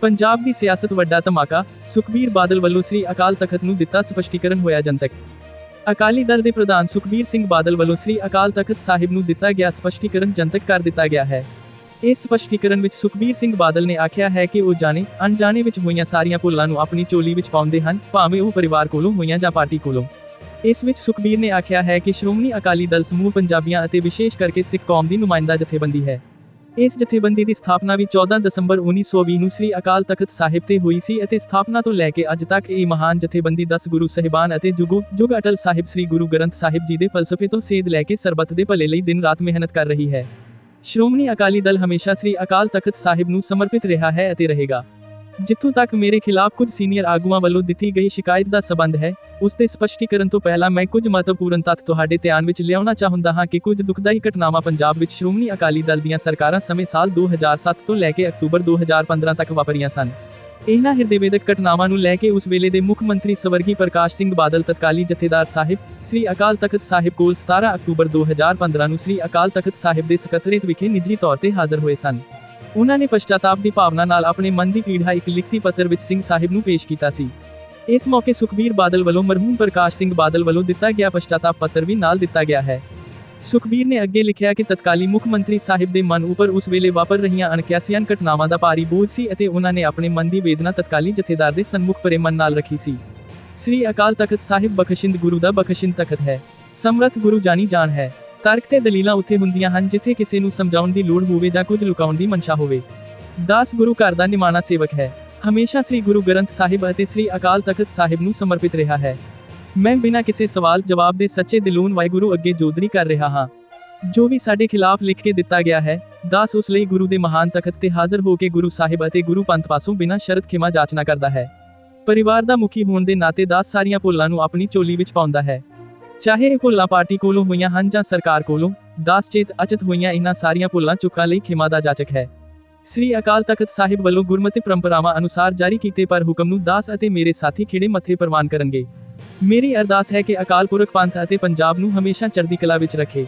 ਪੰਜਾਬ ਦੀ ਸਿਆਸਤ ਵੱਡਾ ਧਮਾਕਾ, ਸੁਖਬੀਰ ਬਾਦਲ ਵੱਲੋਂ ਸ੍ਰੀ ਅਕਾਲ ਤਖਤ ਨੂੰ ਦਿੱਤਾ ਸਪਸ਼ਟੀਕਰਨ ਹੋਇਆ ਜਨਤਕ। ਅਕਾਲੀ ਦਲ ਦੇ ਪ੍ਰਧਾਨ ਸੁਖਬੀਰ ਸਿੰਘ ਬਾਦਲ ਵੱਲੋਂ ਸ੍ਰੀ ਅਕਾਲ ਤਖਤ ਸਾਹਿਬ ਨੂੰ ਦਿੱਤਾ ਗਿਆ ਸਪਸ਼ਟੀਕਰਨ ਜਨਤਕ ਕਰ ਦਿੱਤਾ ਗਿਆ ਹੈ। ਇਸ ਸਪਸ਼ਟੀਕਰਨ ਵਿੱਚ ਸੁਖਬੀਰ ਸਿੰਘ ਬਾਦਲ ਨੇ ਆਖਿਆ ਹੈ ਕਿ ਉਹ ਜਾਣੇ, ਅਣਜਾਣੇ ਵਿੱਚ ਹੋਈਆਂ ਸਾਰੀਆਂ ਭੁੱਲਾਂ ਨੂੰ ਆਪਣੀ ਚੋਲੀ ਵਿੱਚ ਪਾਉਂਦੇ ਹਨ, ਭਾਵੇਂ ਉਹ ਪਰਿਵਾਰ ਕੋਲੋਂ ਹੋਈਆਂ ਜਾਂ ਪਾਰਟੀ ਕੋਲੋਂ। ਇਸ ਵਿੱਚ ਸੁਖਬੀਰ ਨੇ ਆਖਿਆ ਹੈ ਕਿ ਸ਼੍ਰੋਮਣੀ ਅਕਾਲੀ ਦਲ ਸਮੂਹ ਪੰਜਾਬੀਆਂ ਅਤੇ ਵਿਸ਼ੇਸ਼ ਕਰਕੇ ਸਿੱਖ ਕੌਮ ਦੀ ਨੁਮਾਇੰਦਾ ਜਥੇਬੰਦੀ ਹੈ। ਇਸ ਜਥੇਬੰਦੀ ਦੀ ਸਥਾਪਨਾ ਵੀ 14 ਦਸੰਬਰ 1920 ਨੂੰ ਸ੍ਰੀ ਅਕਾਲ ਤਖਤ ਸਾਹਿਬ ਤੇ ਹੋਈ ਸੀ ਅਤੇ ਸਥਾਪਨਾ ਤੋਂ ਲੈ ਕੇ ਅੱਜ ਤੱਕ ਇਹ ਮਹਾਨ ਜਥੇਬੰਦੀ 10 ਗੁਰੂ ਸਾਹਿਬਾਨ ਅਤੇ ਜੁਗੋ ਜੁਗ ਅਟਲ ਸਾਹਿਬ ਸ੍ਰੀ ਗੁਰੂ ਗ੍ਰੰਥ ਸਾਹਿਬ ਜੀ ਦੇ ਫਲਸਫੇ ਤੋਂ ਸੇਧ ਲੈ ਕੇ ਸਰਬੱਤ ਦੇ ਭਲੇ ਲਈ ਦਿਨ ਰਾਤ ਮਿਹਨਤ ਕਰ ਰਹੀ ਹੈ। ਸ਼੍ਰੋਮਣੀ ਅਕਾਲੀ ਦਲ ਹਮੇਸ਼ਾ ਸ੍ਰੀ ਅਕਾਲ ਤਖਤ ਸਾਹਿਬ ਨੂੰ ਸਮਰਪਿਤ ਰਿਹਾ ਹੈ ਅਤੇ ਰਹੇਗਾ। ਜਿੱਥੋਂ ਤੱਕ ਮੇਰੇ ਖਿਲਾਫ ਕੁਝ ਸੀਨੀਅਰ ਆਗੂਆਂ ਵੱਲੋਂ ਦਿੱਤੀ ਗਈ ਸ਼ਿਕਾਇਤ ਦਾ ਸਬੰਧ ਹੈ, ਉਸ 'ਤੇ ਸਪਸ਼ਟੀਕਰਨ ਤੋਂ ਪਹਿਲਾਂ ਮੈਂ ਕੁਝ ਮਹੱਤਵਪੂਰਨ ਤੱਥ ਤੁਹਾਡੇ ਧਿਆਨ ਵਿੱਚ ਲਿਆਉਣਾ ਚਾਹੁੰਦਾ ਹਾਂ ਕਿ ਕੁਝ ਦੁਖਦਾਈ ਘਟਨਾਵਾਂ ਪੰਜਾਬ ਵਿੱਚ ਸ਼੍ਰੋਮਣੀ ਅਕਾਲੀ ਦਲ ਦੀਆਂ ਸਰਕਾਰਾਂ ਸਮੇਂ ਸਾਲ 2007 ਤੋਂ ਲੈ ਕੇ ਅਕਤੂਬਰ 2015 ਤੱਕ ਵਾਪਰੀਆਂ ਸਨ। ਇਹਨਾਂ ਹਿਰਦੇਵੇਦਕ ਘਟਨਾਵਾਂ ਨੂੰ ਲੈ ਕੇ ਉਸ ਵੇਲੇ ਦੇ ਮੁੱਖ ਮੰਤਰੀ ਸਵਰਗੀ ਪ੍ਰਕਾਸ਼ ਸਿੰਘ ਬਾਦਲ ਤਤਕਾਲੀ ਜਥੇਦਾਰ ਸਾਹਿਬ ਸ੍ਰੀ ਅਕਾਲ ਤਖਤ ਸਾਹਿਬ ਕੋਲ 17 ਅਕਤੂਬਰ 2015 ਨੂੰ ਸ੍ਰੀ ਅਕਾਲ ਤਖਤ ਸਾਹਿਬ ਦੇ ਸਕੱਤਰੇਤ ਵਿਖੇ ਨਿੱਜੀ ਤੌਰ ਤੇ ਹਾਜ਼ਰ ਹੋਏ ਸਨ। ਉਹਨਾਂ ਨੇ ਪਛਤਾਤਾਪ ਦੀ ਭਾਵਨਾ ਨਾਲ ਆਪਣੇ ਮਨ ਦੀ ਪੀੜਾ ਇੱਕ ਲਿਖਤੀ ਪੱਤਰ ਵਿੱਚ ਸਿੰਘ ਸਾਹਿਬ ਨੂੰ ਪੇਸ਼ ਕੀਤਾ ਸੀ। ਇਸ ਮੌਕੇ ਸੁਖਬੀਰ ਬਾਦਲ ਵੱਲੋਂ ਮਰਹੂਮ ਪ੍ਰਕਾਸ਼ ਸਿੰਘ ਬਾਦਲ ਵੱਲੋਂ ਦਿੱਤਾ ਗਿਆ ਪਛਤਾਤਾਪ ਪੱਤਰ ਵੀ ਨਾਲ ਦਿੱਤਾ ਗਿਆ ਹੈ। ਸੁਖਬੀਰ ਨੇ ਅੱਗੇ ਲਿਖਿਆ ਕਿ ਤਤਕਾਲੀ ਮੁੱਖ ਮੰਤਰੀ ਸਾਹਿਬ ਦੇ ਮਨ ਉੱਪਰ ਉਸ ਵੇਲੇ ਵਾਪਰ ਰਹੀਆਂ ਅਣਕਿਆਸੀਆਂ ਘਟਨਾਵਾਂ ਦਾ ਭਾਰੀ ਬੋਝ ਸੀ ਅਤੇ ਉਹਨਾਂ ਨੇ ਆਪਣੇ ਮਨ ਦੀ ਵੇਦਨਾ ਤਤਕਾਲੀ ਜਥੇਦਾਰ ਦੇ ਸਨਮੁਖ ਪਰੇ ਮਨ ਨਾਲ ਰੱਖੀ ਸੀ। ਸ੍ਰੀ ਅਕਾਲ ਤਖਤ ਸਾਹਿਬ ਬਖਸ਼ਿੰਦ ਗੁਰੂ ਦਾ ਬਖਸ਼ਿੰਦ ਤਖਤ ਹੈ। ਸਮਰਥ ਗੁਰੂ ਜਾਨੀ ਜਾਨ ਹੈ। ਤਰਕ ਤੇ ਦਲੀਲਾਂ ਉੱਥੇ ਹੁੰਦੀਆਂ ਹਨ ਜਿੱਥੇ ਕਿਸੇ ਨੂੰ ਸਮਝਾਉਣ ਦੀ ਲੋੜ ਹੋਵੇ ਜਾਂ ਕੁਝ ਲੁਕਾਉਣ ਦੀ ਮਨਸ਼ਾ ਹੋਵੇ। ਦਾਸ ਗੁਰੂ ਘਰ ਦਾ ਨਿਮਾਣਾ ਸੇਵਕ ਹੈ। ਹਮੇਸ਼ਾ ਸ੍ਰੀ ਗੁਰੂ ਗ੍ਰੰਥ ਸਾਹਿਬ ਅਤੇ ਸ੍ਰੀ ਅਕਾਲ ਤਖਤ ਸਾਹਿਬ ਨੂੰ ਸਮਰਪਿਤ ਰਿਹਾ ਹੈ। ਮੈਂ ਬਿਨਾਂ ਕਿਸੇ ਸਵਾਲ ਜਵਾਬ ਦੇ ਸੱਚੇ ਦਿਲੋਂ ਵਾਹਿਗੁਰੂ ਅੱਗੇ ਜੋਦਰੀ ਕਰ ਰਿਹਾ ਹਾਂ। ਜੋ ਵੀ ਸਾਡੇ ਖਿਲਾਫ ਲਿਖ ਕੇ ਦਿੱਤਾ ਗਿਆ ਹੈ, ਦਾਸ ਉਸ ਲਈ ਗੁਰੂ ਦੇ ਮਹਾਨ ਤਖਤ ਤੇ ਹਾਜ਼ਰ ਹੋ ਕੇ ਗੁਰੂ ਸਾਹਿਬ ਅਤੇ ਗੁਰੂ ਪੰਥ ਪਾਸੋਂ ਬਿਨਾਂ ਸ਼ਰਤ ਖਿਮਾ ਜਾਚਨਾ ਕਰਦਾ ਹੈ। ਪਰਿਵਾਰ ਦਾ ਮੁਖੀ ਹੋਣ ਦੇ ਨਾਤੇ ਦਾਸ ਸਾਰੀਆਂ ਭੁੱਲਾਂ ਨੂੰ ਆਪਣੀ ਝੋਲੀ ਵਿੱਚ ਪਾਉਂਦਾ ਹੈ। ਚਾਹੇ ਇਹ ਭੁੱਲਾਂ ਪਾਰਟੀ ਕੋਲੋਂ ਹੋਈਆਂ ਹਨ ਜਾਂ ਸਰਕਾਰ ਕੋਲੋਂ ਦਾਸ ਚੇਤ ਅਚਤ ਹੋਈਆਂ ਇਹਨਾਂ ਸਾਰੀਆਂ ਭੁੱਲਾਂ ਚੁੱਕਣ ਲਈ ਖਿਮਾ ਦਾ ਜਾਚਕ ਹੈ। ਸ੍ਰੀ ਅਕਾਲ ਤਖਤ ਸਾਹਿਬ ਵੱਲੋਂ ਗੁਰਮਤਿ ਪਰੰਪਰਾਵਾਂ ਅਨੁਸਾਰ ਜਾਰੀ ਕੀਤੇ ਪਰ ਹੁਕਮ ਨੂੰ ਦਾਸ ਅਤੇ ਮੇਰੇ ਸਾਥੀ ਖਿੜੇ ਮੱਥੇ ਪ੍ਰਵਾਨ ਕਰਨਗੇ। ਮੇਰੀ ਅਰਦਾਸ ਹੈ ਕਿ ਅਕਾਲ ਪੁਰਖ ਪੰਥ ਅਤੇ ਪੰਜਾਬ ਨੂੰ ਹਮੇਸ਼ਾ ਚੜ੍ਹਦੀ ਕਲਾ ਵਿੱਚ ਰੱਖੇ।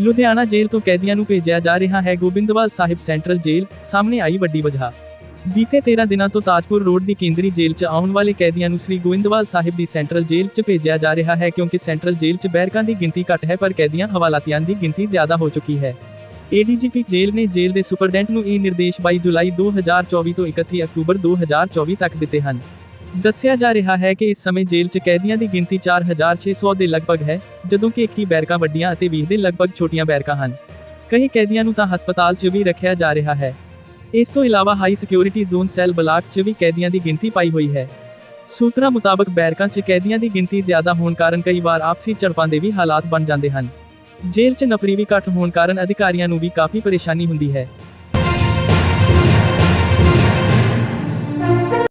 ਲੁਧਿਆਣਾ ਜੇਲ੍ਹ ਤੋਂ ਕੈਦੀਆਂ ਨੂੰ ਭੇਜਿਆ ਜਾ ਰਿਹਾ ਹੈ ਗੋਬਿੰਦਵਾਲ ਸਾਹਿਬ ਸੈਂਟਰਲ ਜੇਲ੍ਹ, ਸਾਹਮਣੇ ਆਈ ਵੱਡੀ ਵਜ੍ਹਾ। ਬੀਤੇ 13 ਦਿਨਾਂ ਤੋਂ ਤਾਜਪੁਰ ਰੋਡ ਦੀ ਕੇਂਦਰੀ ਜੇਲ੍ਹ 'ਚ ਆਉਣ ਵਾਲੇ ਕੈਦੀਆਂ ਨੂੰ ਸ੍ਰੀ ਗੋਇੰਦਵਾਲ ਸਾਹਿਬ ਦੀ ਸੈਂਟਰਲ ਜੇਲ੍ਹ 'ਚ ਭੇਜਿਆ ਜਾ ਰਿਹਾ ਹੈ ਕਿਉਂਕਿ ਸੈਂਟਰਲ ਜੇਲ੍ਹ 'ਚ ਬੈਰਕਾਂ ਦੀ ਗਿਣਤੀ ਘੱਟ ਹੈ ਪਰ ਕੈਦੀਆਂ ਹਵਾਲਾਤੀਆਂ ਦੀ ਗਿਣਤੀ ਜ਼ਿਆਦਾ ਹੋ ਚੁੱਕੀ ਹੈ। ਏਡੀਜੀਪੀ ਜੇਲ੍ਹ ਨੇ ਜੇਲ੍ਹ ਦੇ ਸੁਪਰਡੈਂਟ ਨੂੰ ਇਹ ਨਿਰਦੇਸ਼ 22 ਜੁਲਾਈ 2024 ਤੋਂ 31 ਅਕਤੂਬਰ 2024 ਤੱਕ ਦਿੱਤੇ ਹਨ। ਦੱਸਿਆ ਜਾ ਰਿਹਾ ਹੈ ਕਿ ਇਸ ਸਮੇਂ ਜੇਲ੍ਹ 'ਚ ਕੈਦੀਆਂ ਦੀ ਗਿਣਤੀ 4600 ਦੇ ਲਗਭਗ ਹੈ, ਜਦੋਂ ਕਿ 21 ਬੈਰਕਾਂ ਵੱਡੀਆਂ ਅਤੇ 20 ਦੇ ਲਗਭਗ ਛੋਟੀਆਂ ਬੈਰਕਾਂ ਹਨ। ਕਈ ਕੈਦੀਆਂ ਨੂੰ ਤਾਂ ਹਸਪਤਾਲ 'ਚ ਵੀ ਰੱਖਿਆ ਜਾ ਰਿਹਾ ਹੈ। ਇਸ ਤੋਂ ਇਲਾਵਾ high security zone cell block 'ਚ ਵੀ ਕੈਦੀਆਂ ਦੀ ਗਿਣਤੀ ਪਾਈ ਹੋਈ ਹੈ। ਸੂਤਰਾਂ ਮੁਤਾਬਕ ਬੈਰਕਾਂ 'ਚ ਕੈਦੀਆਂ ਦੀ ਗਿਣਤੀ ਜ਼ਿਆਦਾ ਹੋਣ ਕਾਰਨ ਕਈ ਵਾਰ ਆਪਸੀ ਝੜਪਾਂ ਦੇ ਵੀ ਹਾਲਾਤ ਬਣ ਜਾਂਦੇ ਹਨ। ਜੇਲ੍ਹ 'ਚ ਨਫਰੀ ਵੀ ਘੱਟ ਹੋਣ ਕਾਰਨ ਅਧਿਕਾਰੀਆਂ ਨੂੰ ਵੀ ਕਾਫੀ ਪਰੇਸ਼ਾਨੀ ਹੁੰਦੀ ਹੈ।